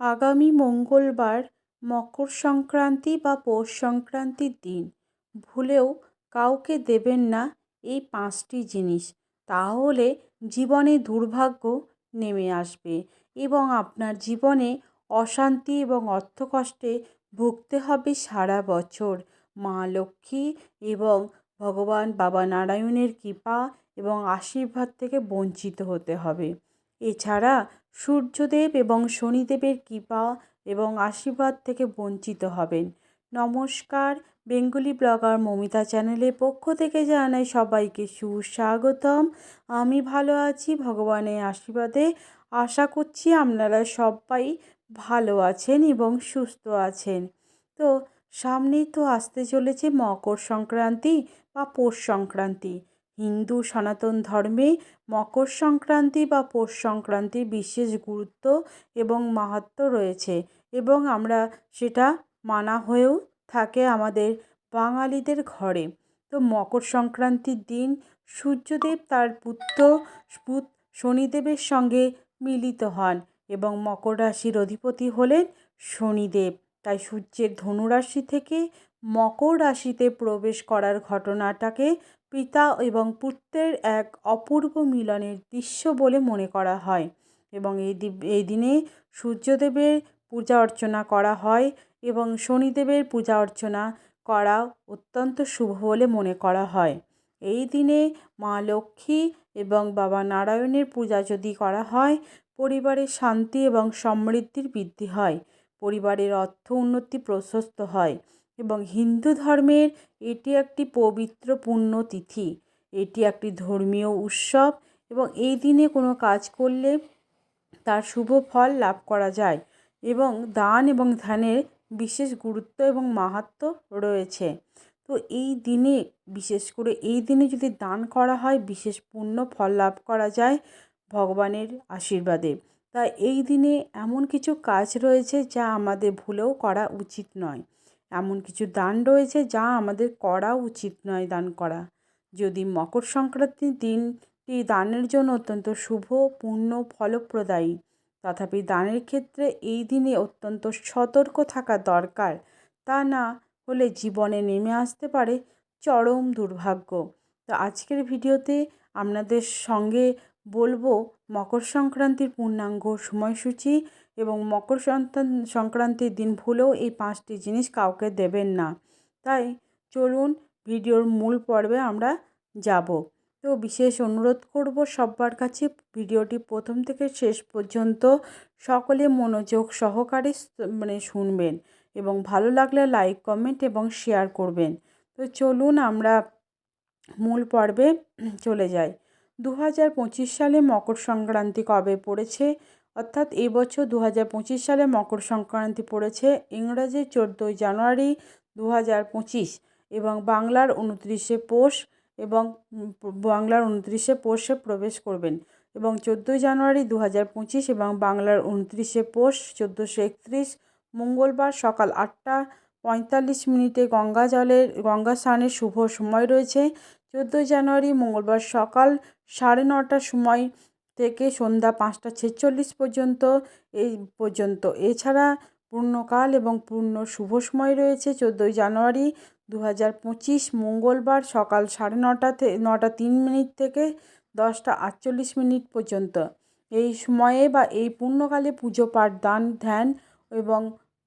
আগামী মঙ্গলবার মকর সংক্রান্তি বা পৌষ সংক্রান্তির দিন। ভুলেও কাউকে দেবেন না এই পাঁচটি জিনিস। তাহলে জীবনে দুর্ভাগ্য নেমে আসবে এবং আপনার জীবনে অশান্তি এবং অর্থকষ্টে ভুগতে হবে সারা বছর। মা লক্ষ্মী এবং ভগবান বাবা নারায়ণের কৃপা এবং আশীর্বাদ থেকে বঞ্চিত হতে হবে। এছাড়া সূর্যদেব এবং শনিদেবের কৃপা এবং আশীর্বাদ থেকে বঞ্চিত হবেন। নমস্কার, বেঙ্গলি ব্লগার মমিতা চ্যানেলের পক্ষ থেকে জানাই সবাইকে সুস্বাগতম। আমি ভালো আছি, ভগবানের আশীর্বাদে। আশা করছি আপনারা সবাই ভালো আছেন এবং সুস্থ আছেন। তো সামনেই তো আসতে চলেছে মকর সংক্রান্তি বা পৌষ সংক্রান্তি। হিন্দু সনাতন ধর্মে মকর সংক্রান্তি বা পৌষ সংক্রান্তির বিশেষ গুরুত্ব এবং মাহাত্ম্য রয়েছে এবং আমরা সেটা মানা হয়েও থাকে আমাদের বাঙালিদের ঘরে। তো মকর সংক্রান্তির দিন সূর্যদেব তার পুত্র পুত শনিদেবের সঙ্গে মিলিত হন এবং মকর রাশির অধিপতি হলেন শনিদেব। তাই সূর্যের ধনুরাশি থেকে মকর রাশিতে প্রবেশ করার ঘটনাটাকে পিতা এবং পুত্রের এক অপূর্ব মিলনের দৃশ্য বলে মনে করা হয় এবং এই এই দিনে সূর্যদেবের পূজা অর্চনা করা হয় এবং শনিদেবের পূজা অর্চনা করা অত্যন্ত শুভ বলে মনে করা হয়। এই দিনে মা লক্ষ্মী এবং বাবা নারায়ণের পূজা যদি করা হয় পরিবারের শান্তি এবং সমৃদ্ধির বৃদ্ধি হয়, পরিবারের অর্থ উন্নতি প্রশস্ত হয়। এবং হিন্দু ধর্মের এটি একটি পবিত্র পুণ্য তিথি এটি একটি ধর্মীয় উৎসব এবং এই দিনে কোনো কাজ করলে তার শুভ ফল লাভ করা যায় এবং দান এবং ধ্যানের বিশেষ গুরুত্ব এবং মাহাত্ম্য রয়েছে। তো এই দিনে, বিশেষ করে এই দিনে যদি দান করা হয়, বিশেষ পুণ্য ফল লাভ করা যায় ভগবানের আশীর্বাদে। তাই এই দিনে এমন কিছু কাজ রয়েছে যা আমাদের ভুলেও করা উচিত নয়। এমন কিছু দান রয়েছে যা আমাদের করা উচিত নয় দান করা। যদি মকর সংক্রান্তির দিনটি দানের জন্য অত্যন্ত শুভ পূর্ণ ফলপ্রদায়ী, তথাপি দানের ক্ষেত্রে এই দিনে অত্যন্ত সতর্ক থাকা দরকার। তা না হলে জীবনে নেমে আসতে পারে চরম দুর্ভাগ্য। তো আজকের ভিডিওতে আপনাদের সঙ্গে বলব মকর সংক্রান্তির পূর্ণাঙ্গ সময়সূচি এবং মকর সংক্রান্তির দিন ভুলেও এই পাঁচটি জিনিস কাউকে দেবেন না। তাই চলুন ভিডিওর মূল পর্বে আমরা যাব। তো বিশেষ অনুরোধ করব সবার কাছে, ভিডিওটি প্রথম থেকে শেষ পর্যন্ত সকলে মনোযোগ সহকারে মানে শুনবেন এবং ভালো লাগলে লাইক, কমেন্ট এবং শেয়ার করবেন। তো চলুন আমরা মূল পর্বে চলে যাই। দু হাজার পঁচিশ সালে মকর সংক্রান্তি কবে পড়েছে? অর্থাৎ এই বছর দু হাজার পঁচিশ সালে মকর সংক্রান্তি পড়েছে ইংরাজি চোদ্দোই জানুয়ারি দু হাজার পঁচিশ এবং বাংলার উনত্রিশে পৌষ এবং বাংলার উনত্রিশে পৌষে প্রবেশ করবেন এবং চোদ্দোই জানুয়ারি দু হাজার পঁচিশ এবং বাংলার উনত্রিশে পৌষ চোদ্দোশো একত্রিশ মঙ্গলবার সকাল আটটা পঁয়তাল্লিশ মিনিটে গঙ্গা জলের গঙ্গা স্নানের শুভ সময় রয়েছে। চোদ্দোই জানুয়ারি মঙ্গলবার সকাল সাড়ে নটার সময় থেকে সন্ধ্যা পাঁচটা ছেচল্লিশ পর্যন্ত এই পর্যন্ত। এছাড়া পূর্ণকাল এবং পূর্ণ শুভ সময় রয়েছে চোদ্দোই জানুয়ারি দু হাজার পঁচিশ মঙ্গলবার সকাল সাড়ে নটাতে নটা তিন মিনিট থেকে দশটা আটচল্লিশ মিনিট পর্যন্ত। এই সময়ে বা এই পূর্ণকালে পুজো পাঠ, দান, ধ্যান এবং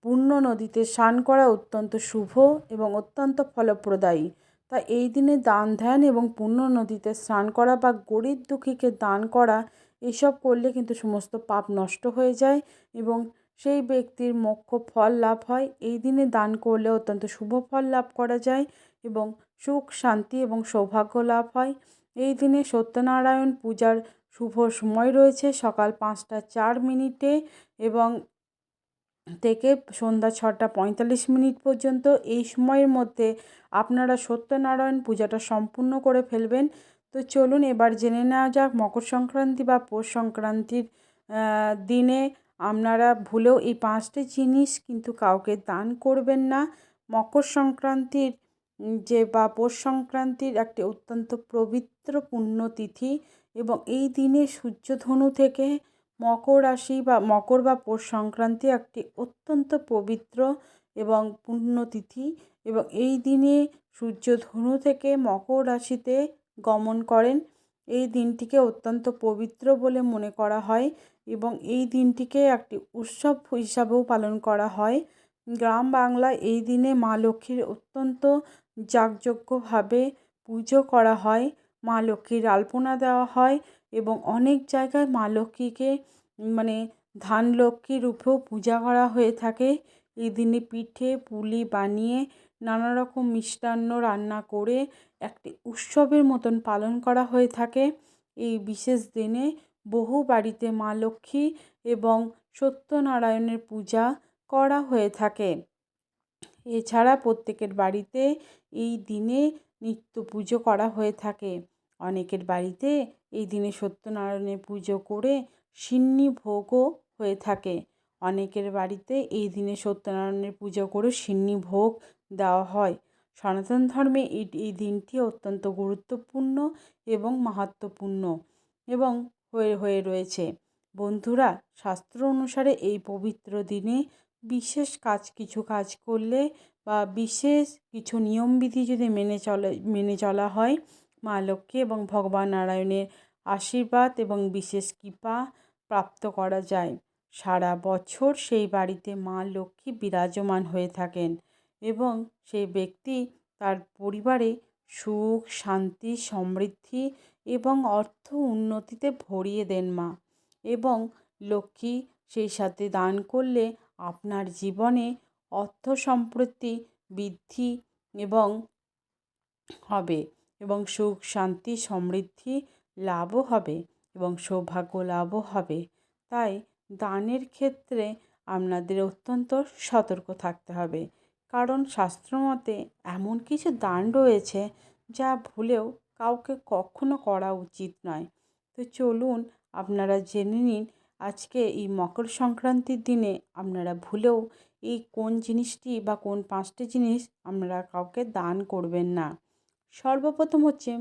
পূর্ণ নদীতে স্নান করা অত্যন্ত শুভ এবং অত্যন্ত ফলপ্রদায়ী। তা এই দিনে দান ধ্যান এবং পূর্ণ নদীতে স্নান করা বা গরিব দুঃখীকে দান করা, এসব করলে কিন্তু সমস্ত পাপ নষ্ট হয়ে যায় এবং সেই ব্যক্তির মোক্ষ ফল লাভ হয়। এই দিনে দান করলে অত্যন্ত শুভ ফল লাভ করা যায় এবং সুখ, শান্তি এবং সৌভাগ্য লাভ হয়। এই দিনে সত্যনারায়ণ পূজার শুভ সময় রয়েছে সকাল পাঁচটা চার মিনিটে এবং থেকে সন্ধ্যা ছটা পঁয়তাল্লিশ মিনিট পর্যন্ত এই সময়ের মধ্যে আপনারা সত্যনারায়ণ পূজাটা সম্পূর্ণ করে ফেলবেন। তো চলুন এবার জেনে নেওয়া যাক মকর সংক্রান্তি বা পৌষ সংক্রান্তির দিনে আপনারা ভুলেও এই পাঁচটি জিনিস কিন্তু কাউকে দান করবেন না। মকর সংক্রান্তির যে, বা পৌষ সংক্রান্তির একটি অত্যন্ত পবিত্র পুণ্যতিথি এবং এই দিনে সূর্যধনু থেকে মকর রাশি বা মকর বা পৌষ সংক্রান্তি একটি অত্যন্ত পবিত্র এবং পুণ্যতিথি এবং এই দিনে সূর্য ধনু থেকে মকর রাশিতে গমন করেন। এই দিনটিকে অত্যন্ত পবিত্র বলে মনে করা হয় এবং এই দিনটিকে একটি উৎসব হিসাবেও পালন করা হয়। গ্রাম বাংলায় এই দিনে মা লক্ষ্মীর অত্যন্ত যাগযজ্ঞভাবে পুজো করা হয়। মা লক্ষ্মীর আলপনা দেওয়া হয়। এবং অনেক জায়গায় মা লক্ষ্মীকে মানে ধান লক্ষ্মী রূপেও পূজা করা হয়ে থাকে। এই দিনে পিঠে, পুলি বানিয়ে নানা রকম মিষ্টান্ন রান্না করে একটি উৎসবের মতন পালন করা হয়ে থাকে। এই বিশেষ দিনে বহু বাড়িতে মা লক্ষ্মী এবং সত্যনারায়ণের পূজা করা হয়ে থাকে। এছাড়া প্রত্যেকের বাড়িতে এই দিনে নিত্য পুজো করা হয়ে থাকে। অনেকের বাড়িতে এই দিনে সত্যনারায়ণের পুজো করে সিন্নি ভোগও হয়ে থাকে। অনেকের বাড়িতে এই দিনে সত্যনারায়ণের পুজো করে সিন্নি ভোগ দেওয়া হয়। সনাতন ধর্মে এই এই দিনটি অত্যন্ত গুরুত্বপূর্ণ এবং মাহাত্ম্যপূর্ণ এবং হয়ে হয়ে রয়েছে। বন্ধুরা, শাস্ত্র অনুসারে এই পবিত্র দিনে বিশেষ কাজ, কিছু কাজ করলে বা বিশেষ কিছু নিয়মবিধি যদি মেনে চলে, মেনে চলা হয় মা লক্ষ্মী এবং ভগবান নারায়ণের আশীর্বাদ এবং বিশেষ কৃপা প্রাপ্ত করা যায়। সারা বছর সেই বাড়িতে মা লক্ষ্মী বিরাজমান হয়ে থাকেন এবং সেই ব্যক্তি তার পরিবারে সুখ, শান্তি, সমৃদ্ধি এবং অর্থ উন্নতিতে ভরিয়ে দেন মা এবং লক্ষ্মী সেই সাথে দান করলে আপনার জীবনে অর্থ সম্পত্তি বৃদ্ধি এবং হবে। এবং সুখ, শান্তি, সমৃদ্ধি লাভও হবে এবং সৌভাগ্য লাভও হবে। তাই দানের ক্ষেত্রে আপনাদের অত্যন্ত সতর্ক থাকতে হবে। কারণ শাস্ত্রমতে এমন কিছু দান রয়েছে যা ভুলেও কাউকে কখনো করা উচিত নয়। তো চলুন আপনারা জেনে নিন আজকে এই মকর সংক্রান্তির দিনে আপনারা ভুলেও এই কোন জিনিসটি বা কোন পাঁচটি জিনিস আপনারা কাউকে দান করবেন না। সর্বপ্রথম হচ্ছে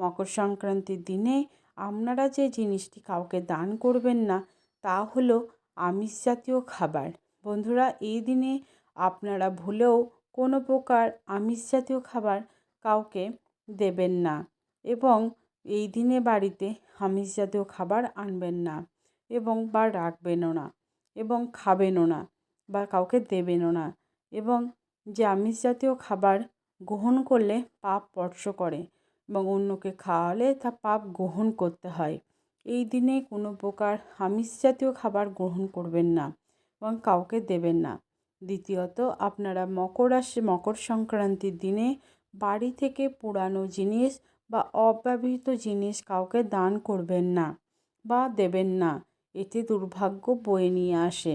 মকর সংক্রান্তির দিনে আপনারা যে জিনিসটি কাউকে দান করবেন না, তা হলো আমিষ জাতীয় খাবার। বন্ধুরা, এই দিনে আপনারা ভুলেও কোনো প্রকার আমিষ জাতীয় খাবার কাউকে দেবেন না এবং এই দিনে বাড়িতে আমিষ জাতীয় খাবার আনবেন না এবং বা রাখবেনও না এবং খাবেনও না বা কাউকে দেবেনও না এবং যে আমিষ জাতীয় খাবার গ্রহণ করলে পাপ স্পর্শ করে এবং অন্যকে খাওয়ালে তা পাপ গ্রহণ করতে হয়। এই দিনে কোনো প্রকার আমিষ জাতীয় খাবার গ্রহণ করবেন না এবং কাউকে দেবেন না। দ্বিতীয়ত, আপনারা মকর রাশি, মকর সংক্রান্তির দিনে বাড়ি থেকে পুরানো জিনিস বা অব্যবহৃত জিনিস কাউকে দান করবেন না বা দেবেন না। এতে দুর্ভাগ্য বয়ে নিয়ে আসে।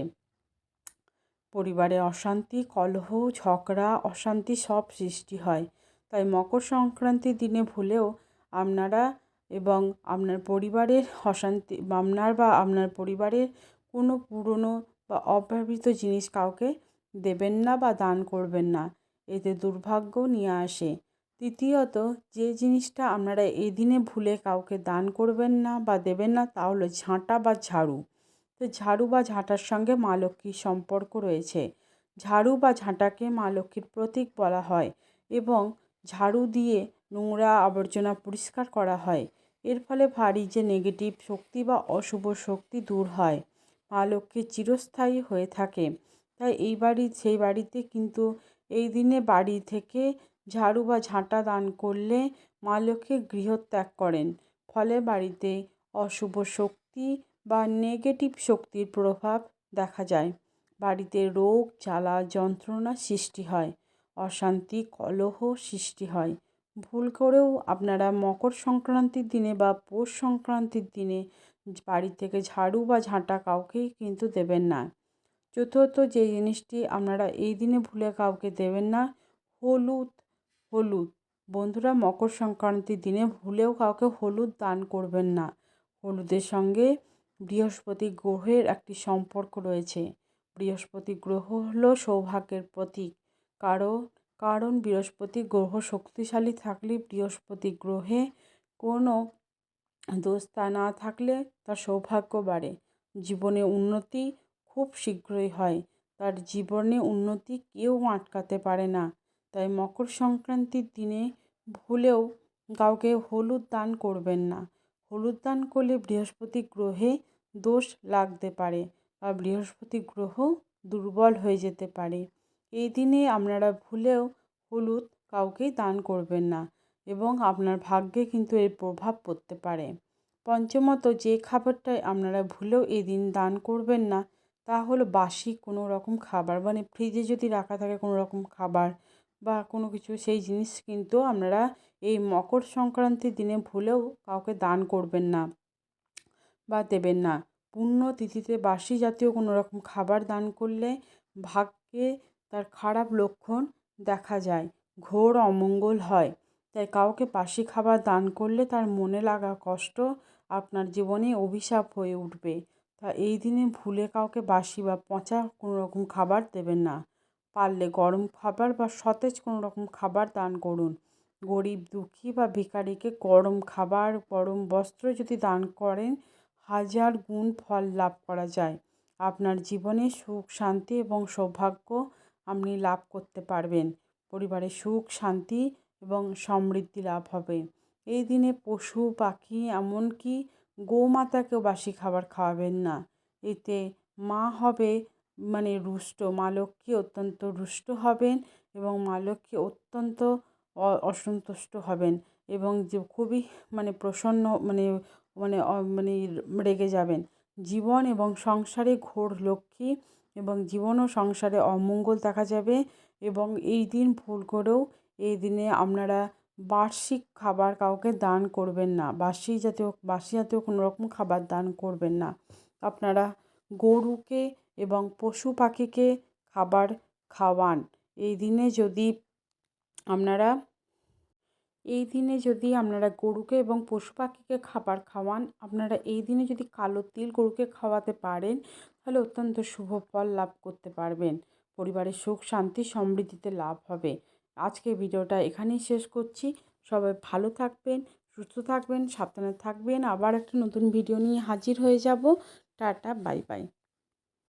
পরিবারে অশান্তি, কলহ, ঝগড়া, অশান্তি সব সৃষ্টি হয়। তাই মকর সংক্রান্তির দিনে ভুলেও আপনারা এবং আপনার পরিবারের অশান্তি, আপনার বা আপনার পরিবারের কোনো পুরনো বা অব্যবহৃত জিনিস কাউকে দেবেন না বা দান করবেন না। এতে দুর্ভাগ্য নিয়ে আসে। তৃতীয়ত, যে জিনিসটা আপনারা এই দিনে ভুলে কাউকে দান করবেন না বা দেবেন না তা হলো ঝাঁটা বা ঝাড়ু। ঝাড়ু বা ঝাঁটার সঙ্গে মা লক্ষ্মীর সম্পর্ক রয়েছে। ঝাড়ু বা ঝাঁটাকে মা লক্ষ্মীর প্রতীক বলা হয় এবং ঝাড়ু দিয়ে নোংরা আবর্জনা পরিষ্কার করা হয়। এর ফলে ভারী যে নেগেটিভ শক্তি বা অশুভ শক্তি দূর হয়, মা লক্ষ্মী চিরস্থায়ী হয়ে থাকে। তাই এই বাড়ি, সেই বাড়িতে কিন্তু এই দিনে বাড়ি থেকে ঝাড়ু বা ঝাঁটা দান করলে মা লক্ষ্মী গৃহত্যাগ করেন। ফলে বাড়িতে অশুভ শক্তি বা নেগেটিভ শক্তির প্রভাব দেখা যায়। বাড়িতে রোগ, জ্বালা, যন্ত্রণা সৃষ্টি হয়। অশান্তি, কলহ সৃষ্টি হয়। ভুল করেও আপনারা মকর সংক্রান্তির দিনে বা পৌষ সংক্রান্তির দিনে বাড়ি থেকে ঝাড়ু বা ঝাঁটা কাউকেই কিন্তু দেবেন না। চতুর্থ যে জিনিসটি আপনারা এই দিনে ভুলে কাউকে দেবেন না, হলুদ হলুদ। বন্ধুরা, মকর সংক্রান্তির দিনে ভুলেও কাউকে হলুদ দান করবেন না। হলুদের সঙ্গে বৃহস্পতি গ্রহের একটি সম্পর্ক রয়েছে। বৃহস্পতি গ্রহ হলো সৌভাগ্যের প্রতীক। কারণ কারণ বৃহস্পতি গ্রহ শক্তিশালী থাকলে বৃহস্পতি গ্রহে কোনো দোষ তা না থাকলে তার সৌভাগ্য বাড়ে। জীবনে উন্নতি খুব শীঘ্রই হয়। তার জীবনে উন্নতি কেউ আটকাতে পারে না। তাই মকর সংক্রান্তির দিনে ভুলেও কাউকে হলুদ দান করবেন না। হলুদ দান করলে বৃহস্পতি গ্রহে দোষ লাগতে পারে বা বৃহস্পতি গ্রহ দুর্বল হয়ে যেতে পারে। এই দিনে আপনারা ভুলেও হলুদ কাউকেই দান করবেন না এবং আপনার ভাগ্যে কিন্তু এর প্রভাব পড়তে পারে। পঞ্চমত, যে খাবারটাই আপনারা ভুলেও এই দিন দান করবেন না, তা হলো বাসি কোনো রকম খাবার। মানে ফ্রিজে যদি রাখা থাকে কোনো রকম খাবার বা কোনো কিছু, সেই জিনিস কিন্তু আপনারা এই মকর সংক্রান্তির দিনে ভুলেও কাউকে দান করবেন না বা দেবেন না। পুণ্য তিথিতে বাসি জাতীয় কোনো রকম খাবার দান করলে ভাগ্যে তার খারাপ লক্ষণ দেখা যায়, ঘোর অমঙ্গল হয়। তাই কাউকে বাসি খাবার দান করলে তার মনে লাগা কষ্ট আপনার জীবনে অভিশাপ হয়ে উঠবে। তা এই দিনে ভুলে কাউকে বাসি বা পচা কোনো রকম খাবার দেবেন না। পারলে গরম খাবার বা সতেজ কোনো রকম খাবার দান করুন। গরিব, দুঃখী বা ভিখারিকে গরম খাবার, গরম বস্ত্র যদি দান করেন, হাজার গুণ ফল লাভ করা যায়। আপনার জীবনে সুখ, শান্তি এবং সৌভাগ্য আপনি লাভ করতে পারবেন। পরিবারে সুখ, শান্তি এবং সমৃদ্ধি লাভ হবে। এই দিনে পশু, পাখি এমনকি গোমাতাকেও বাসি খাবার খাওয়াবেন না। এতে মা হবে মানে রুষ্ট, মা লক্ষ্মী অত্যন্ত রুষ্ট হবেন এবং মা লক্ষ্মী অত্যন্ত অসন্তুষ্ট হবেন এবং যে খুবই মানে প্রসন্ন মানে মানে মানে রেগে যাবেন। জীবন এবং সংসারে ঘোর লক্ষ্মী এবং জীবন ও সংসারে অমঙ্গল দেখা যাবে এবং এই দিন ভুল করেও এই দিনে আপনারা বার্ষিক খাবার কাউকে দান করবেন না। বাসি জাতীয় বাসি জাতীয় কোনো রকম খাবার দান করবেন না। আপনারা গরুকে এবং পশু পাখিকে খাবার খাওয়ান। এই দিনে যদি আপনারা, এই দিনে যদি আপনারা গরুকে এবং পশু পাখিকে খাবার খাওয়ান, আপনারা এই দিনে যদি কালো তিল গরুকে খাওয়াতে পারেন, তাহলে অত্যন্ত শুভ ফল লাভ করতে পারবেন। পরিবারের সুখ, শান্তি, সমৃদ্ধিতে লাভ হবে। আজকে ভিডিওটা এখানেই শেষ করছি। সবাই ভালো থাকবেন, সুস্থ থাকবেন, সাবধানে থাকবেন। আবার একটা নতুন ভিডিও নিয়ে হাজির হয়ে যাব। Tata, bye bye.